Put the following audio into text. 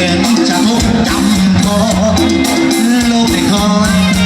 แก่นจะคงจำพอโลกในคอน